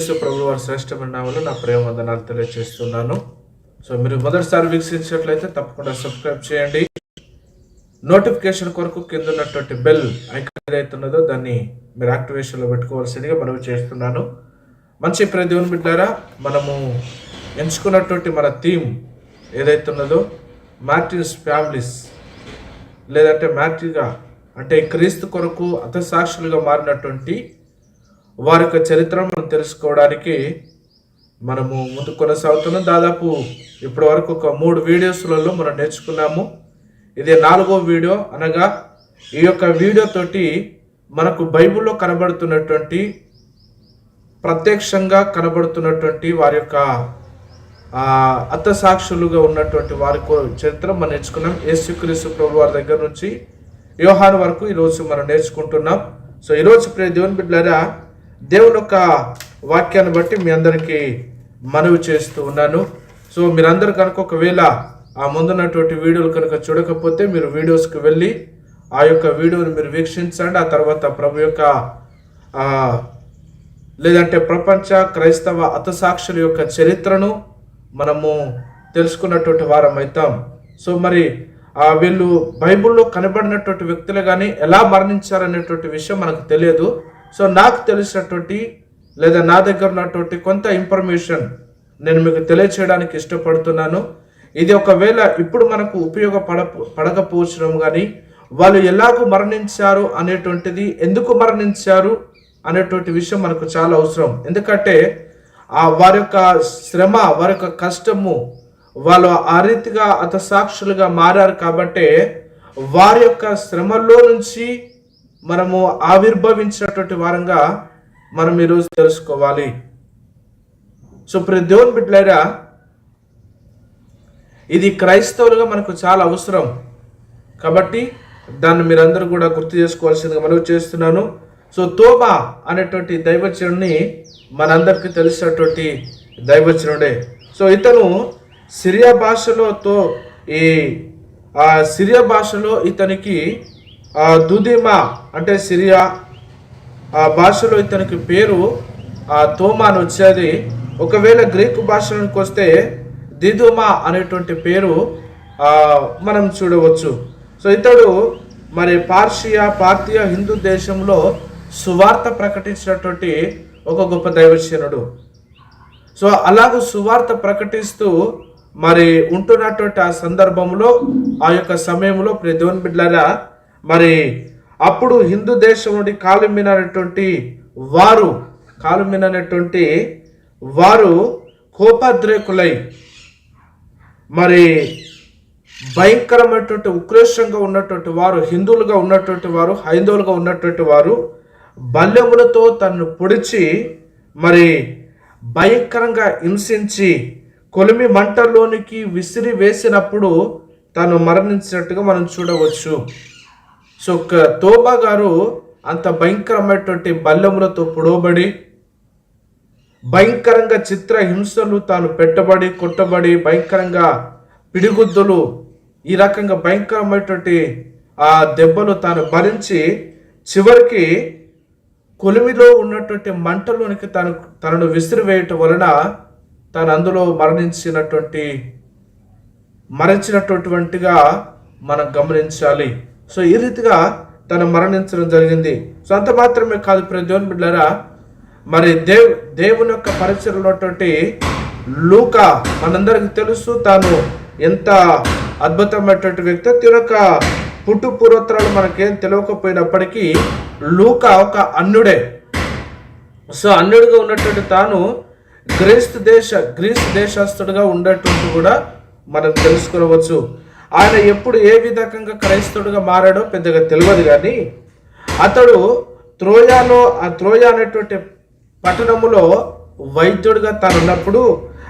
యేసు ప్రభు వారి శ్రేష్టమైన నామలు నా ప్రేమ వందనాలు తెలియజేస్తున్నాను సో మీరు మొదటిసారి వీక్షించినట్లయితే తప్పకుండా సబ్స్క్రైబ్ చేయండి. నోటిఫికేషన్ కొరకు కింద ఉన్నటువంటి బెల్ ఐకాన్ ఏదైతే ఉన్నదో దాన్ని మీరు యాక్టివేషన్లో పెట్టుకోవాల్సిందిగా మనవి చేస్తున్నాను. మంచి ప్రదేవుని బిడ్డారా మనము ఎంచుకున్నటువంటి మన థీమ్ ఏదైతే ఉన్నదో మార్టిన్స్ ఫ్యామిలీస్ లేదంటే మ్యాట్రిగా అంటే క్రీస్తు కొరకు అతసాక్షులుగా మారినటువంటి వారి యొక్క చరిత్ర మనం తెలుసుకోవడానికి మనము ముందు కొనసాగుతున్నాం. దాదాపు ఇప్పటి వరకు ఒక మూడు వీడియోస్లలో మనం నేర్చుకున్నాము. ఇది నాలుగో వీడియో. అనగా ఈ యొక్క వీడియోతోటి మనకు బైబిల్లో కనబడుతున్నటువంటి ప్రత్యక్షంగా కనబడుతున్నటువంటి వారి యొక్క అత్తసాక్షులుగా ఉన్నటువంటి వారి కో- చరిత్ర మనం నేర్చుకున్నాం. యేసుక్రీస్తు ప్రభు వారి దగ్గర నుంచి వ్యవహారం వరకు ఈరోజు మనం నేర్చుకుంటున్నాం. సో ఈరోజు ప్రే దేవుని బిడ్డారా దేవుని యొక్క వాక్యాన్ని బట్టి మీ అందరికీ మనవి చేస్తూ ఉన్నాను. సో మీరందరూ కనుక ఒకవేళ ఆ ముందున్నటువంటి వీడియోలు కనుక చూడకపోతే మీరు వీడియోస్కి వెళ్ళి ఆ యొక్క వీడియోని మీరు వీక్షించండి. ఆ తర్వాత ప్రభు యొక్క లేదంటే ప్రపంచ క్రైస్తవ అతసాక్షుల యొక్క చరిత్రను మనము తెలుసుకున్నటువంటి వారం అవుతాం సో మరి వీళ్ళు బైబిల్లో కనబడినటువంటి వ్యక్తులు కానీ ఎలా మరణించారనేటువంటి విషయం మనకు తెలియదు. సో నాకు తెలిసినటువంటి లేదా నా దగ్గర ఉన్నటువంటి కొంత ఇన్ఫర్మేషన్ నేను మీకు తెలియచేయడానికి ఇష్టపడుతున్నాను. ఇది ఒకవేళ ఇప్పుడు మనకు ఉపయోగపడ పడకపోవచ్చును కానీ వాళ్ళు ఎలాగూ మరణించారు అనేటువంటిది ఎందుకు మరణించారు అనేటువంటి విషయం మనకు చాలా అవసరం. ఎందుకంటే ఆ వారి యొక్క శ్రమ వారి యొక్క కష్టము వాళ్ళు ఆ రీతిగా అత సాక్షులుగా మారారు కాబట్టే వారి యొక్క శ్రమలో నుంచి మనము ఆవిర్భవించినటువంటి వారంగా మనం ఈరోజు తెలుసుకోవాలి. సో ప్రతి దేవుని బిడ్డలారా ఇది క్రైస్తవులుగా మనకు చాలా అవసరం. కాబట్టి దాన్ని మీరందరూ కూడా గుర్తు చేసుకోవాల్సిందిగా మనవి చేస్తున్నాను. సో తోబా అనేటువంటి దైవచనుడిని మనందరికీ తెలిసినటువంటి దైవచనుడే సో ఇతను సిరియా భాషలో తో ఈ సిరియా భాషలో ఇతనికి దుదిమా అంటే సిరియా ఆ భాషలో ఇతనికి పేరు ఆ తోమా అని వచ్చేది. ఒకవేళ గ్రీకు భాషలోకి వస్తే దిదుమా అనేటువంటి పేరు మనం చూడవచ్చు. సో ఇతడు మరి పార్షియా పార్థియా హిందూ దేశంలో సువార్త ప్రకటించినటువంటి ఒక గొప్ప దైవశనుడు సో అలాగూ సువార్త ప్రకటిస్తూ మరి ఉంటున్నటువంటి ఆ సందర్భంలో ఆ యొక్క సమయంలో ప్రతి దేవుని బిడ్డల మరి అప్పుడు హిందూ దేశం నుండి కాలుమినటువంటి వారు కాలుమినటువంటి వారు కోపాద్రేకులై మరి భయంకరమైనటువంటి ఉక్రోషంగా ఉన్నటువంటి వారు హిందువులుగా ఉన్నటువంటి వారు హైందవులుగా ఉన్నటువంటి వారు బల్యములతో తనను పొడిచి మరి భయంకరంగా హింసించి కొలిమి మంటల్లోనికి విసిరి వేసినప్పుడు తను మరణించినట్టుగా మనం చూడవచ్చు. సో ఒక తోబా గారు అంత భయంకరమైనటువంటి బల్లెములతో పొడవబడి భయంకరంగా చిత్ర హింసలు తాను పెట్టబడి కొట్టబడి భయంకరంగా పిడిగుద్దులు ఈ రకంగా భయంకరమైనటువంటి ఆ దెబ్బలు తాను భరించి చివరికి కొలిమిలో ఉన్నటువంటి మంటలోనికి తను తనను విసిరివేయటం వలన తను అందులో మరణించినటువంటి మరణించినటువంటిగా మనం గమనించాలి. సో ఈ రీతిగా తను మరణించడం జరిగింది. సో అంత మాత్రమే కాదు ప్రజోన్ దేవుని బిడ్డారా మరి దేవ్ దేవుని యొక్క పరిచయం ఉన్నటువంటి లూక మనందరికి తెలుసు తాను ఎంత అద్భుతమైనటువంటి వ్యక్తి. తన యొక్క పుట్టు పూర్వోత్తరాలు మనకేం తెలియకపోయినప్పటికీ లూక ఒక అన్నుడే. సో అన్నుడిగా ఉన్నటువంటి తాను గ్రీస్తు దేశ గ్రీస్ దేశస్తుడిగా ఉన్నటువంటి కూడా మనం తెలుసుకోవచ్చు. ఆయన ఎప్పుడు ఏ విధంగా క్రైస్తవుడిగా మారాడో పెద్దగా తెలియదు కానీ అతడు త్రోయాలో ఆ త్రోయ అనేటువంటి పట్టణములో వైద్యుడిగా తనున్నప్పుడు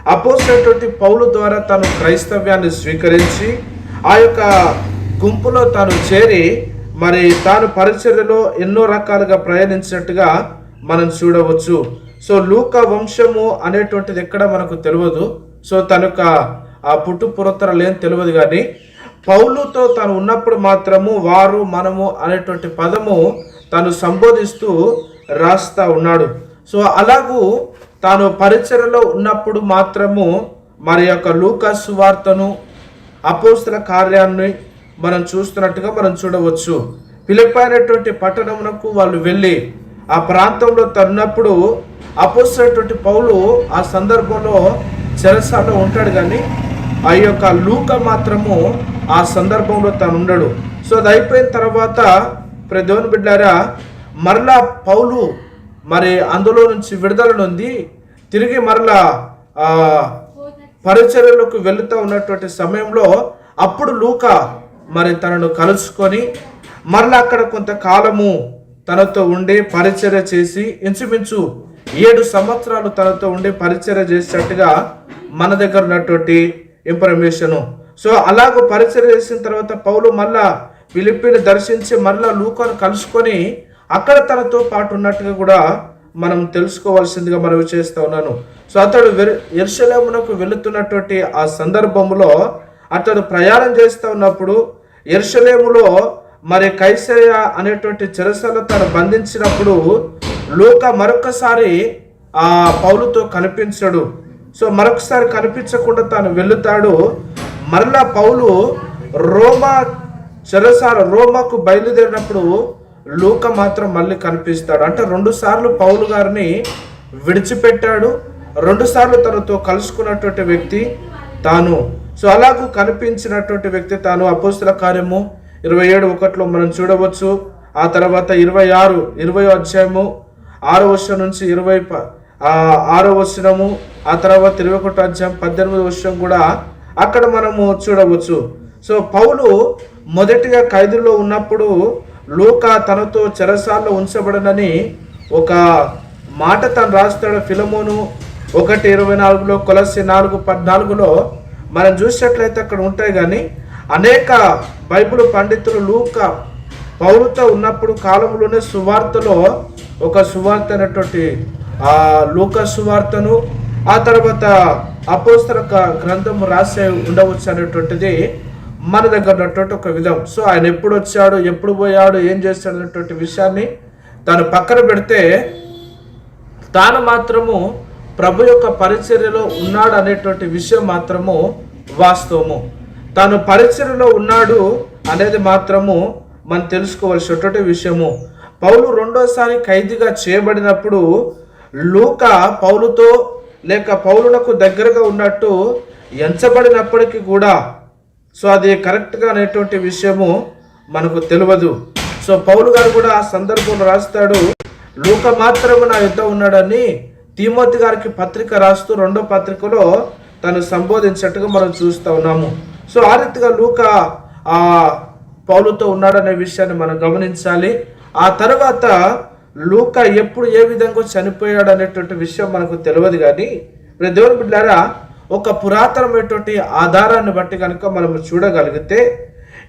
అపోసినటువంటి పౌలు ద్వారా తను క్రైస్తవ్యాన్ని స్వీకరించి ఆ యొక్క గుంపులో తాను చేరి మరి తాను పరిచర్యలో ఎన్నో రకాలుగా ప్రయాణించినట్టుగా మనం చూడవచ్చు. సో లూక వంశము అనేటువంటిది ఎక్కడ మనకు తెలియదు సో తన యొక్క ఆ పుట్టు పురత్తరాలు ఏం తెలియదు కానీ పౌలుతో తను ఉన్నప్పుడు మాత్రము వారు మనము అనేటువంటి పదము తను సంబోధిస్తూ రాస్తా ఉన్నాడు. సో అలాగూ తాను పరిచయలో ఉన్నప్పుడు మాత్రము మరి యొక్క లూకాస్ వార్తను అపోస్తుల కార్యాన్ని మనం చూస్తున్నట్టుగా మనం చూడవచ్చు. పిలిపైనటువంటి పట్టణమునకు వాళ్ళు వెళ్ళి ఆ ప్రాంతంలో తన్నప్పుడు అపోస్తున్నటువంటి పౌలు ఆ సందర్భంలో చెరసాలో ఉంటాడు కానీ ఆ యొక్క లూక మాత్రము ఆ సందర్భంలో తను ఉండడు. సో అది అయిపోయిన తర్వాత ప్రదేవన్ బిడ్డారా మరలా పౌలు మరి అందులో నుంచి విడుదల నుండి తిరిగి మరలా ఆ పరిచర్యలకు వెళుతూ ఉన్నటువంటి సమయంలో అప్పుడు లూక మరి తనను కలుసుకొని మరలా అక్కడ కొంతకాలము తనతో ఉండి పరిచర్య చేసి ఇంచుమించు ఏడు సంవత్సరాలు తనతో ఉండి పరిచర్య చేసేటట్టుగా మన దగ్గర ఉన్నటువంటి ఇన్ఫర్మేషను సో అలాగ పరిచయం చేసిన తర్వాత పౌలు మళ్ళా ఫిలిపిని దర్శించి మరలా లూకాను కలుసుకొని అక్కడ తనతో పాటు ఉన్నట్టుగా కూడా మనం తెలుసుకోవాల్సిందిగా మనం చేస్తూ ఉన్నాను. సో అతడు ఎర్షలేమునకు వెళుతున్నటువంటి ఆ సందర్భంలో అతడు ప్రయాణం చేస్తూ ఉన్నప్పుడు ఎర్షలేములో మరి కైసయ అనేటువంటి చెరసలో తను బంధించినప్పుడు లూక మరొకసారి ఆ పౌలుతో కనిపించడు. సో మరొకసారి కనిపించకుండా తాను వెళుతాడు మరలా పౌలు రోమా చెరసాల రోమాకు బయలుదేరినప్పుడు లూక మాత్రం మళ్ళీ కనిపిస్తాడు. అంటే రెండు సార్లు పౌలు గారిని విడిచిపెట్టాడు. రెండు సార్లు తనతో కలుసుకున్నటువంటి వ్యక్తి తాను. సో అలాగూ కనిపించినటువంటి వ్యక్తి తాను. అపోస్తుల కార్యము ఇరవై ఏడు ఒకటిలో మనం చూడవచ్చు. ఆ తర్వాత ఇరవై ఆరు ఇరవై అధ్యాయము ఆరు వర్షం నుంచి ఇరవై ఆరో వచనము ఆ తర్వాత ఇరవై ఒకటో అధ్యాయం పద్దెనిమిది వర్షం కూడా అక్కడ మనము చూడవచ్చు. సో పౌలు మొదటిగా ఖైదులో ఉన్నప్పుడు లూకా తనతో చెరసాల్లో ఉంచబడనని ఒక మాట తను రాస్తాడు ఫిలమోను ఒకటి ఇరవై నాలుగులో కొలసి నాలుగు పద్నాలుగులో. మనం చూసినట్లయితే అక్కడ ఉంటాయి కానీ అనేక బైబిల్ పండితులు లూక పౌరుతో ఉన్నప్పుడు కాలంలోనే సువార్తలో ఒక సువార్త అయినటువంటి ఆ సువార్తను ఆ తర్వాత అపోస్తల గ్రంథము రాసే ఉండవచ్చు అనేటువంటిది మన దగ్గర ఉన్నటువంటి ఒక విధం. సో ఆయన ఎప్పుడు వచ్చాడు ఎప్పుడు పోయాడు ఏం చేస్తాడు అనేటువంటి విషయాన్ని తాను పక్కన పెడితే తాను మాత్రము ప్రభు యొక్క పరిచర్యలో ఉన్నాడు అనేటువంటి విషయం మాత్రము వాస్తవము. తాను పరిచర్యలో ఉన్నాడు అనేది మాత్రము మనం తెలుసుకోవాల్సినటువంటి విషయము. పౌలు రెండోసారి ఖైదీగా చేయబడినప్పుడు లూక పౌలుతో లేక పౌలునకు దగ్గరగా ఉన్నట్టు ఎంచబడినప్పటికీ కూడా సో అది కరెక్ట్గా అనేటువంటి విషయము మనకు తెలియదు సో పౌలు గారు కూడా ఆ సందర్భంలో రాస్తాడు లూక మాత్రము నా యుద్ధ ఉన్నాడని తిమోతి గారికి పత్రిక రాస్తూ రెండో పత్రికలో తను సంబోధించినట్టుగా మనం చూస్తూ ఉన్నాము. సో ఆ రీతిగా లూక ఆ పౌలుతో ఉన్నాడనే విషయాన్ని మనం గమనించాలి. ఆ తర్వాత లూక ఎప్పుడు ఏ విధంగా చనిపోయాడు అనేటువంటి విషయం మనకు తెలియదు కానీ ప్రతి దేవుని బిడ్డారా ఒక పురాతనమైనటువంటి ఆధారాన్ని బట్టి కనుక మనం చూడగలిగితే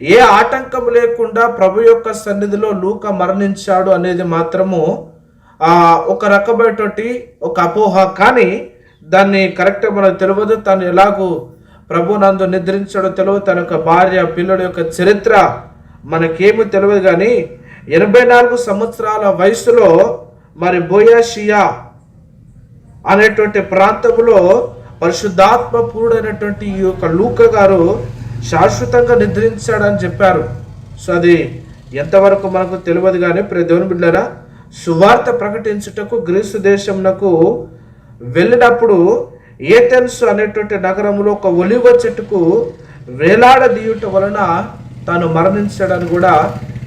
ఏ ఆటంకం లేకుండా ప్రభు యొక్క సన్నిధిలో లూక మరణించాడు అనేది మాత్రము ఒక రకమైనటువంటి ఒక అపోహ. కానీ దాన్ని కరెక్ట్గా మనకు తెలియదు. తను ఎలాగూ ప్రభు నందు నిద్రించడో తెలియదు. తన యొక్క భార్య పిల్లడు యొక్క చరిత్ర మనకేమీ తెలియదు కానీ ఎనభై నాలుగు సంవత్సరాల వయసులో మరి బోయాషియా అనేటువంటి ప్రాంతంలో పరిశుద్ధాత్మ పూర్ణైనటువంటి ఈ యొక్క లూక గారు శాశ్వతంగా నిద్రించాడని చెప్పారు. సో అది ఎంతవరకు మనకు తెలియదు కానీ ప్రియ దేవుని బిడ్డరా సువార్త ప్రకటించుటకు గ్రీసు దేశంనకు వెళ్ళినప్పుడు ఏథెన్స్ అనేటువంటి నగరంలో ఒక ఒలివ చెట్టుకు వేలాడదీయుట వలన తాను మరణించాడని కూడా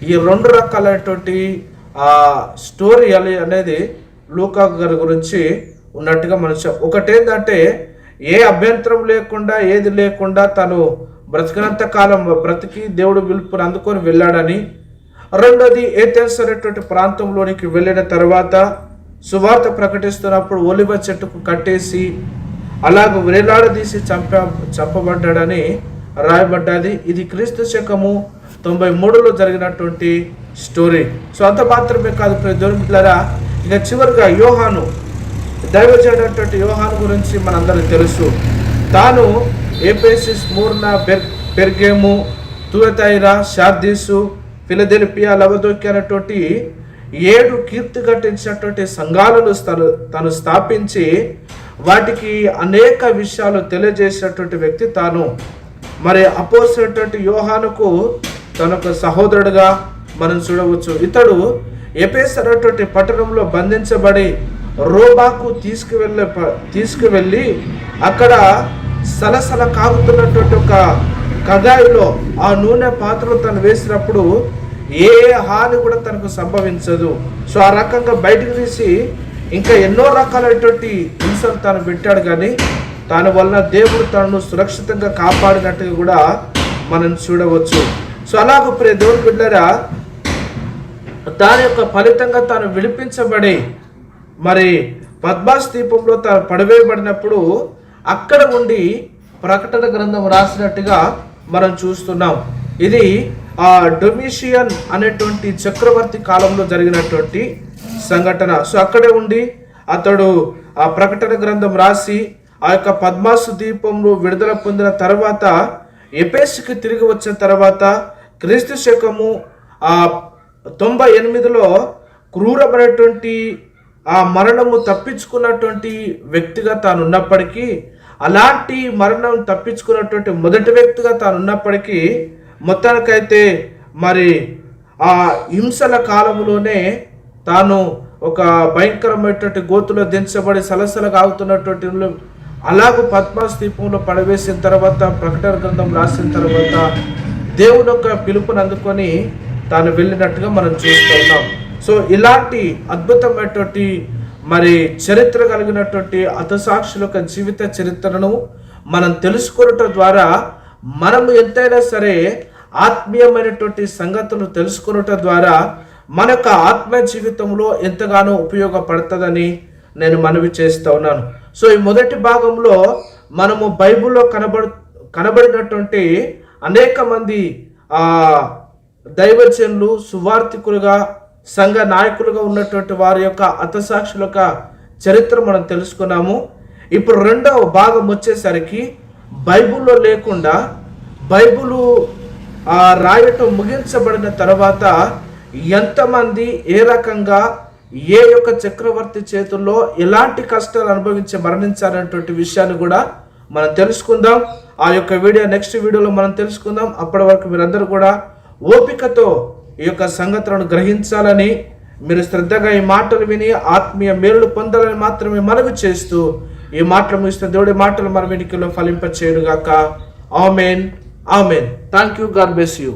ఈ రెండు రకాలైనటువంటి స్టోరీ అనేది లూకా గారి గురించి ఉన్నట్టుగా మనం చెప్ ఒకటేంటంటే ఏ అభ్యంతరం లేకుండా ఏది లేకుండా తను బ్రతికినంత కాలం బ్రతికి దేవుడు పిలుపుని అందుకొని వెళ్ళాడని రెండోది ఏథెన్స్ అనేటువంటి ప్రాంతంలోనికి వెళ్ళిన తర్వాత సువార్త ప్రకటిస్తున్నప్పుడు ఒలివ చెట్టుకు కట్టేసి అలాగ వేలాడదీసి చంప చంపబడ్డాడని రాయబడ్డది. ఇది క్రీస్తు శకము తొంభై మూడులో జరిగినటువంటి స్టోరీ. సో అంత మాత్రమే కాదు ప్రియ ఇంకా ఇక చివరిగా యోహాను దైవజైనటువంటి యోహాను గురించి మనందరికీ తెలుసు. తాను ఏపేసిస్ మూర్న బెర్ పెర్గేము తువతైరా షార్దీసు ఫిలదెలిపియా లవదోకి అనేటువంటి ఏడు కీర్తి గట్టించినటువంటి సంఘాలను తను తను స్థాపించి వాటికి అనేక విషయాలు తెలియజేసినటువంటి వ్యక్తి తాను. మరి అపోసినటువంటి యోహానుకు తనొక సహోదరుడుగా మనం చూడవచ్చు. ఇతడు ఎపేస్ అనేటువంటి పట్టణంలో బంధించబడి రోబాకు తీసుకువెళ్ళే ప- తీసుకువెళ్ళి అక్కడ సలసల కాగుతున్నటువంటి ఒక కగాయిలో ఆ నూనె పాత్రలు తను వేసినప్పుడు ఏ హాని కూడా తనకు సంభవించదు. సో ఆ రకంగా బయటకు తీసి ఇంకా ఎన్నో రకాలైనటువంటి హింసలు తాను పెట్టాడు కానీ దాని వలన దేవుడు తనను సురక్షితంగా కాపాడినట్టుగా కూడా మనం చూడవచ్చు. సో అలాగ ప్రియ దేవుని బిడ్డరా దాని యొక్క ఫలితంగా తాను విడిపించబడి మరి పద్మాస్ దీపంలో తాను పడవేయబడినప్పుడు అక్కడ ఉండి ప్రకటన గ్రంథం రాసినట్టుగా మనం చూస్తున్నాం. ఇది ఆ డొమిషియన్ అనేటువంటి చక్రవర్తి కాలంలో జరిగినటువంటి సంఘటన. సో అక్కడే ఉండి అతడు ఆ ప్రకటన గ్రంథం రాసి ఆ యొక్క పద్మాసు దీపంలో విడుదల పొందిన తర్వాత ఎపేస్కి తిరిగి వచ్చిన తర్వాత క్రీస్తు శకము ఆ తొంభై ఎనిమిదిలో క్రూరమైనటువంటి ఆ మరణము తప్పించుకున్నటువంటి వ్యక్తిగా తాను ఉన్నప్పటికీ అలాంటి మరణం తప్పించుకున్నటువంటి మొదటి వ్యక్తిగా తాను ఉన్నప్పటికీ మొత్తానికైతే మరి ఆ హింసల కాలంలోనే తాను ఒక భయంకరమైనటువంటి గోతులో దించబడి సలసలగా ఆగుతున్నటువంటి అలాగూ పద్మాస్దీపంలో పడవేసిన తర్వాత ప్రకటన గ్రంథం రాసిన తర్వాత దేవుని యొక్క పిలుపుని అందుకొని తాను వెళ్ళినట్టుగా మనం చూస్తూ ఉన్నాం. సో ఇలాంటి అద్భుతమైనటువంటి మరి చరిత్ర కలిగినటువంటి అతసాక్షుల యొక్క జీవిత చరిత్రను మనం తెలుసుకోవటం ద్వారా మనము ఎంతైనా సరే ఆత్మీయమైనటువంటి సంగతులు తెలుసుకున్నట ద్వారా మన యొక్క ఆత్మ జీవితంలో ఎంతగానో ఉపయోగపడుతుందని నేను మనవి చేస్తూ ఉన్నాను. సో ఈ మొదటి భాగంలో మనము బైబిల్లో కనబడు కనబడినటువంటి అనేక మంది దైవజనులు సువార్థికులుగా సంఘ నాయకులుగా ఉన్నటువంటి వారి యొక్క అతసాక్షుల యొక్క చరిత్ర మనం తెలుసుకున్నాము. ఇప్పుడు రెండవ భాగం వచ్చేసరికి బైబిల్లో లేకుండా బైబిలు రాయటం ముగించబడిన తర్వాత ఎంతమంది ఏ రకంగా ఏ యొక్క చక్రవర్తి చేతుల్లో ఎలాంటి కష్టాలు అనుభవించి మరణించారనేటువంటి విషయాన్ని కూడా మనం తెలుసుకుందాం. ఆ యొక్క వీడియో నెక్స్ట్ వీడియోలో మనం తెలుసుకుందాం. అప్పటి వరకు మీరందరూ కూడా ఓపికతో ఈ యొక్క సంగతులను గ్రహించాలని మీరు శ్రద్ధగా ఈ మాటలు విని ఆత్మీయ మేలు పొందాలని మాత్రమే మనవి చేస్తూ ఈ మాటలు ముగిస్తున్న దేవుడి మాటలు మన వెనుకలో ఫలింప చేయడుగాక amen. Amen. Thank you God bless you